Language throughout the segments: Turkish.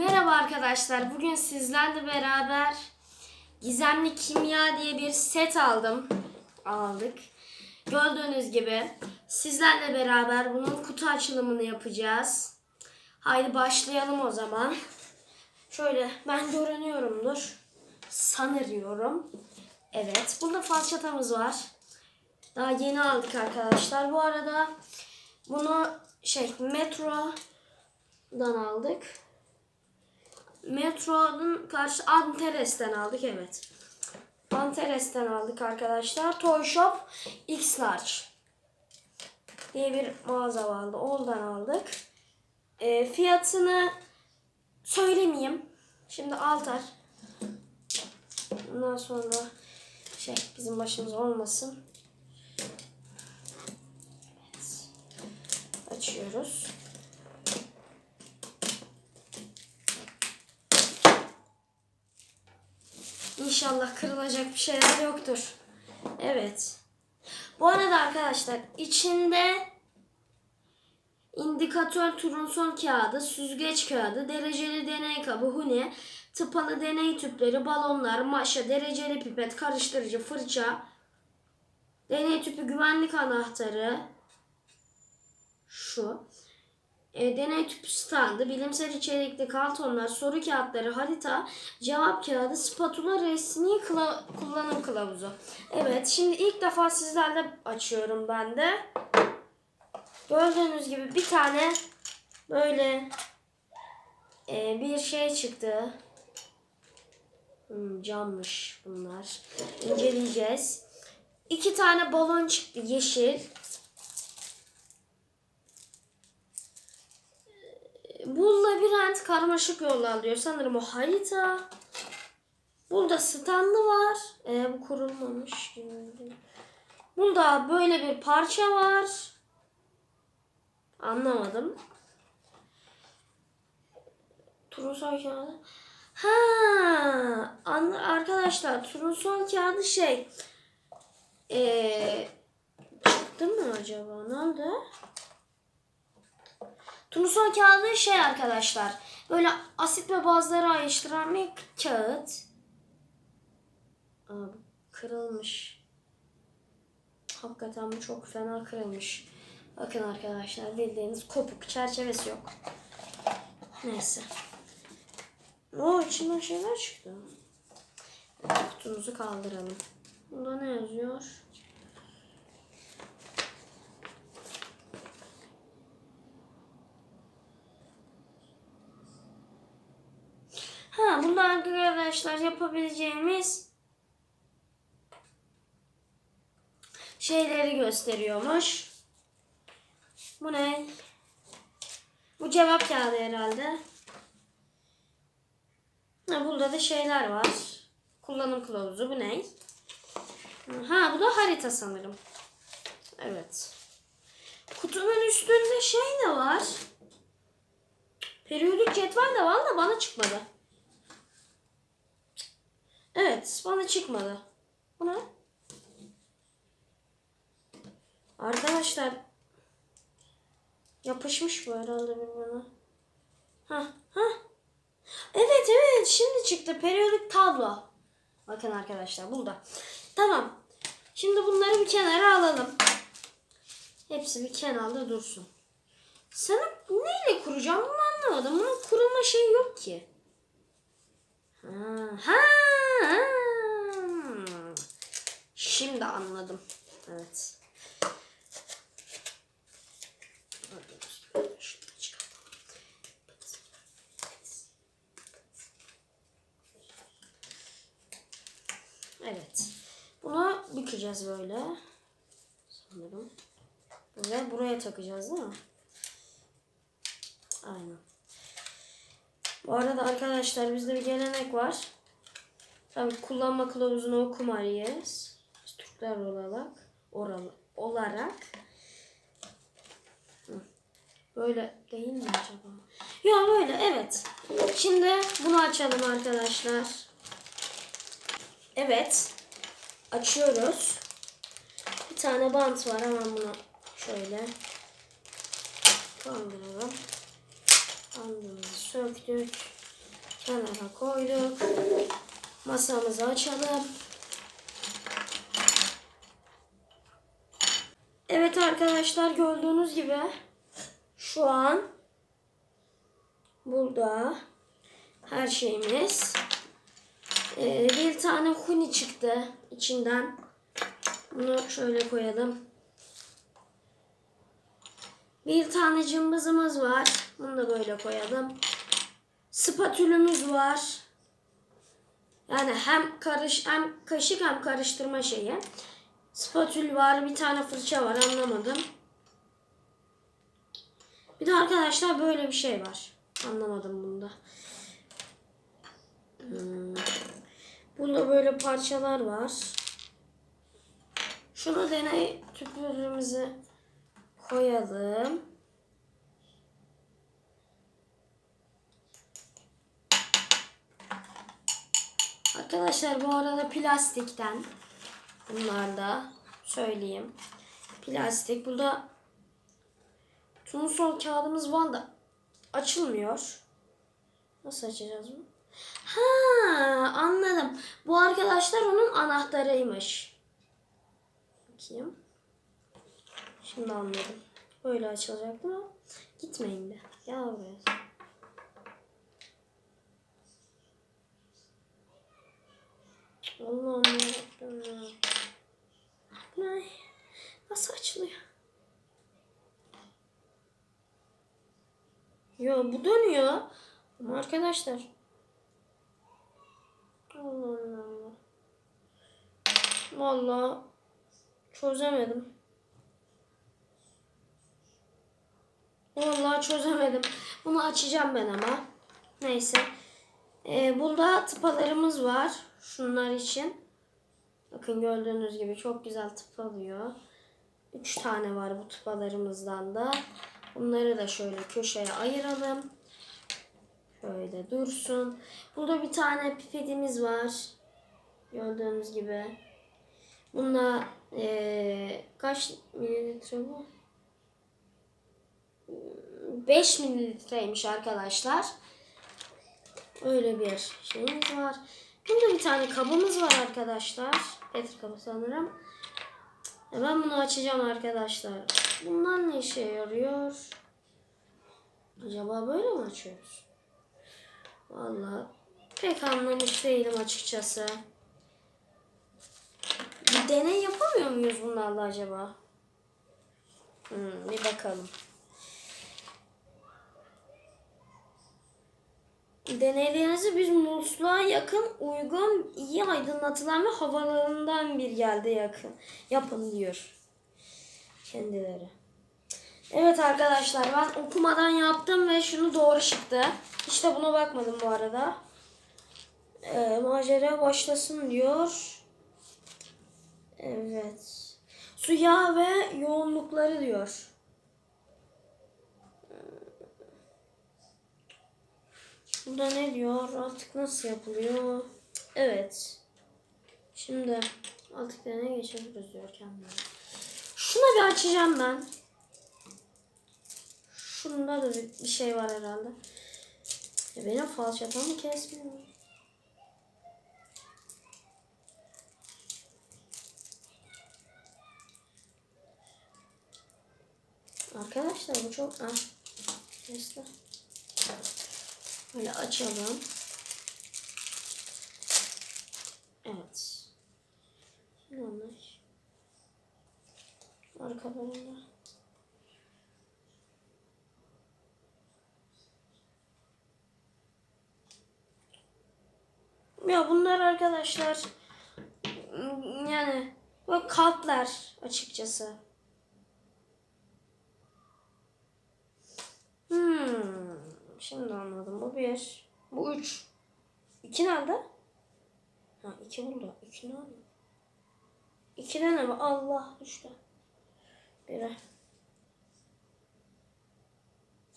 Merhaba arkadaşlar. Bugün sizlerle beraber Gizemli Kimya diye bir set aldım. Aldık. Gördüğünüz gibi sizlerle beraber bunun kutu açılımını yapacağız. Haydi başlayalım o zaman. Şöyle ben görünüyorumdur. Sanıyorum. Evet. Burada falçatamız var. Daha yeni aldık arkadaşlar. Bu arada bunu şey metrodan aldık. Metro'nun karşı Antares'ten aldık evet. Antares'ten aldık arkadaşlar. Toy Shop X Large diye bir mağaza vardı. Oradan aldık. E, fiyatını söylemeyeyim. Şimdi altar. Ondan sonra şey bizim başımız olmasın. Evet. Açıyoruz. İnşallah kırılacak bir şeyler yoktur. Evet. Bu arada arkadaşlar içinde indikatör turunson kağıdı, süzgeç kağıdı, dereceli deney kabı, hune, tıpalı deney tüpleri, balonlar, maşa, dereceli pipet, karıştırıcı, fırça, deney tüpü güvenlik anahtarı, şu, e, deney tüpü standı, bilimsel içerikli kartonlar, soru kağıtları, harita, cevap kağıdı, spatula, resmi kıla- kullanım kılavuzu. Evet, şimdi ilk defa sizlerle açıyorum ben de. Gördüğünüz gibi bir tane böyle e, bir şey çıktı. Hmm, cammış bunlar. İnceleyeceğiz. İki tane balon çıktı yeşil. Bu labirent karmaşık yollar diyor. Sanırım o harita. Burada standı var. Ee, bu kurulmamış. Bunda böyle bir parça var. Anlamadım. Turunson kağıdı. Ha, arkadaşlar turunson kağıdı şey. Ee, çıktı mı acaba? Nerede? Turnusol kağıdı şey arkadaşlar. Böyle asit ve bazları ayrıştıran bir kağıt. Aa, kırılmış. Hakikaten bu çok fena kırılmış. Bakın arkadaşlar bildiğiniz kopuk çerçevesi yok. Neyse. O içinden şeyler çıktı. Kutumuzu kaldıralım. Bunda ne yazıyor? Ha bunda arkadaşlar yapabileceğimiz şeyleri gösteriyormuş. Bu ne? Bu cevap kağıdı herhalde. Ha, burada da şeyler var. Kullanım kılavuzu. Bu ne? Ha bu da harita sanırım. Evet. Kutunun üstünde şey ne var? Periyodik cetvel de var da bana çıkmadı. Evet, bana çıkmadı. Bu ne? Arkadaşlar yapışmış bu herhalde birbirine. Ha, ha. Evet evet şimdi çıktı periyodik tablo. Bakın arkadaşlar burada. Tamam. Şimdi bunları bir kenara alalım. Hepsi bir kenarda dursun. Sana neyle kuracağım bunu anlamadım. Bunun kurulma şeyi yok ki. Ha, ha, ha. Şimdi anladım. Evet. Çıkartalım. Evet. Bunu bükeceğiz böyle. Sanırım. Ve buraya takacağız değil mi? Aynen. Bu arada arkadaşlar bizde bir gelenek var. Tabii kullanma kılavuzunu okumalıyız. Türkler olarak, oral, olarak. Böyle değil mi acaba? Ya böyle evet. Şimdi bunu açalım arkadaşlar. Evet. Açıyoruz. Bir tane bant var hemen bunu şöyle kaldıralım. Bandımızı söktük. Kenara koyduk. Masamızı açalım. Evet arkadaşlar gördüğünüz gibi şu an burada her şeyimiz. Ee, bir tane huni çıktı içinden. Bunu şöyle koyalım. Bir tane cımbızımız var. Bunu da böyle koyalım. Spatülümüz var. Yani hem karış hem kaşık hem karıştırma şeyi. Spatül var, bir tane fırça var anlamadım. Bir de arkadaşlar böyle bir şey var. Anlamadım bunda. Hmm. Burada böyle parçalar var. Şunu deney tüplerimizi koyalım. Arkadaşlar bu arada plastikten bunlar da söyleyeyim. Plastik. Burada turnusol kağıdımız var da açılmıyor. Nasıl açacağız bunu? Ha anladım. Bu arkadaşlar onun anahtarıymış. Bakayım. Şimdi anladım. Böyle açılacaktı ama gitmeyin be. Gel buraya. Allah'ım ya. Ay, nasıl açılıyor? Bu dönüyor. Ama arkadaşlar. Allah Allah. Vallahi çözemedim. Vallahi çözemedim. Bunu açacağım ben ama. Neyse. Ee, burada tıpalarımız var. Şunlar için. Bakın gördüğünüz gibi çok güzel tıpalıyor. Üç tane var bu tıpalarımızdan da. Bunları da şöyle köşeye ayıralım. Şöyle dursun. Burada bir tane pipetimiz var. Gördüğünüz gibi. Bunda ee, kaç mililitre bu? 5 mililitreymiş arkadaşlar. Öyle bir şeyimiz var. Burada bir tane kabımız var arkadaşlar. Petri kabı sanırım. E ben bunu açacağım arkadaşlar. Bunlar ne işe yarıyor? Acaba böyle mi açıyoruz? Vallahi pek anlamış değilim açıkçası. Bir deney yapamıyor muyuz bunlarla acaba? Hmm, bir bakalım. Deneylerinizi bir musluğa yakın, uygun, iyi aydınlatılan ve havalarından bir yerde yakın yapın diyor kendileri. Evet arkadaşlar ben okumadan yaptım ve şunu doğru çıktı. Hiç de buna bakmadım bu arada. Ee, macera başlasın diyor. Evet. Su yağ ve yoğunlukları diyor. Burada ne diyor? Artık nasıl yapılıyor? Evet. Şimdi artık deneye geçebiliriz diyor kendine. Şuna bir açacağım ben. Şunda da bir, bir şey var herhalde. Ya benim falçatamı kesmiyor. Arkadaşlar bu çok... Ah. Neyse. Böyle açalım. Evet. Yanlış. Arkalarında. Ya bunlar arkadaşlar yani bu kalpler açıkçası. Hmm. Şimdi anladım. Bu bir. Bu üç. İki nerede? Ha iki burada. İki nerede? İki ne mi? Allah düştü. Biri.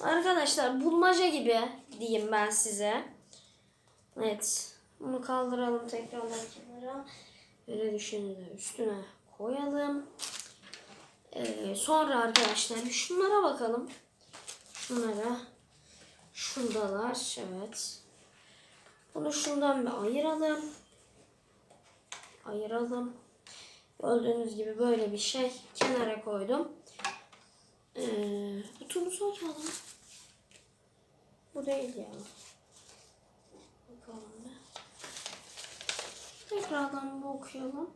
Arkadaşlar bulmaca gibi diyeyim ben size. Evet. Bunu kaldıralım tekrardan kenara. Böyle düşünün üstüne koyalım. Ee, sonra arkadaşlar şunlara bakalım. Şunlara. Şuradalar. Evet. Bunu şundan bir ayıralım. Ayıralım. Gördüğünüz gibi böyle bir şey kenara koydum. Ee, bu turnusol kağıdı? Bu değil ya. Bakalım bir. Tekrardan bir okuyalım.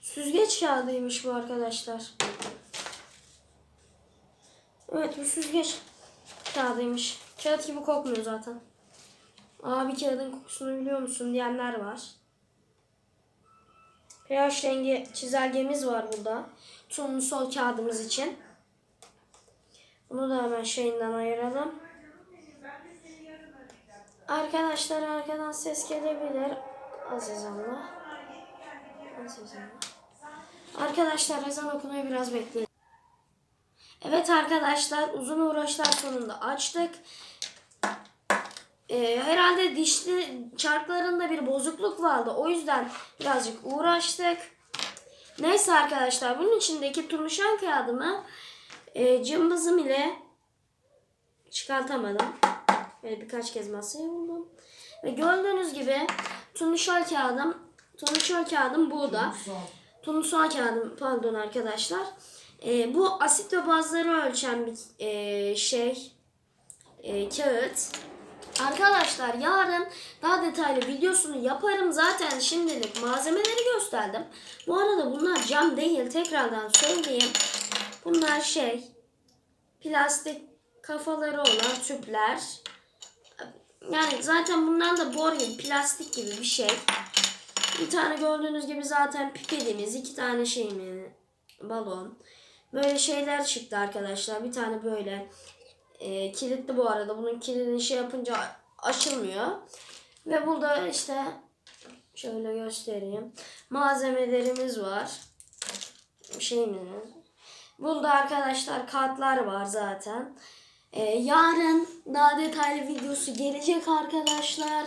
Süzgeç kağıdıymış bu arkadaşlar. Evet bu süzgeç kağıdıymış. Kağıt gibi kokmuyor zaten. Abi kağıdın kokusunu biliyor musun diyenler var. pH rengi çizelgemiz var burada. Turnusol kağıdımız için. Bunu da hemen şeyinden ayıralım. Arkadaşlar arkadan ses gelebilir. Aziz Allah. Aziz Allah. Arkadaşlar ezan okumayı biraz bekleyin. Evet arkadaşlar uzun uğraşlar sonunda açtık. Ee, herhalde dişli çarklarında bir bozukluk vardı. O yüzden birazcık uğraştık. Neyse arkadaşlar bunun içindeki turnuşan kağıdımı e, cımbızım ile çıkartamadım. Böyle birkaç kez masaya vurdum. Ve gördüğünüz gibi turnuşal kağıdım turnuşal kağıdım burada. Turnusol kağıdım pardon arkadaşlar. E, bu asit ve bazları ölçen bir e, şey e, kağıt. Arkadaşlar yarın daha detaylı videosunu yaparım. Zaten şimdilik malzemeleri gösterdim. Bu arada bunlar cam değil. Tekrardan söyleyeyim. Bunlar şey plastik kafaları olan tüpler. Yani zaten bunlar da bor gibi plastik gibi bir şey. Bir tane gördüğünüz gibi zaten pipetimiz, iki tane şeyimiz, balon. Böyle şeyler çıktı arkadaşlar. Bir tane böyle e, kilitli bu arada. Bunun kilidini şey yapınca açılmıyor. Ve burada işte şöyle göstereyim. Malzemelerimiz var. Şeyimiz. Burada arkadaşlar kartlar var zaten. E, yarın daha detaylı videosu gelecek arkadaşlar.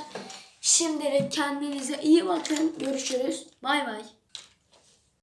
Şimdilik kendinize iyi bakın. Görüşürüz. Bay bay.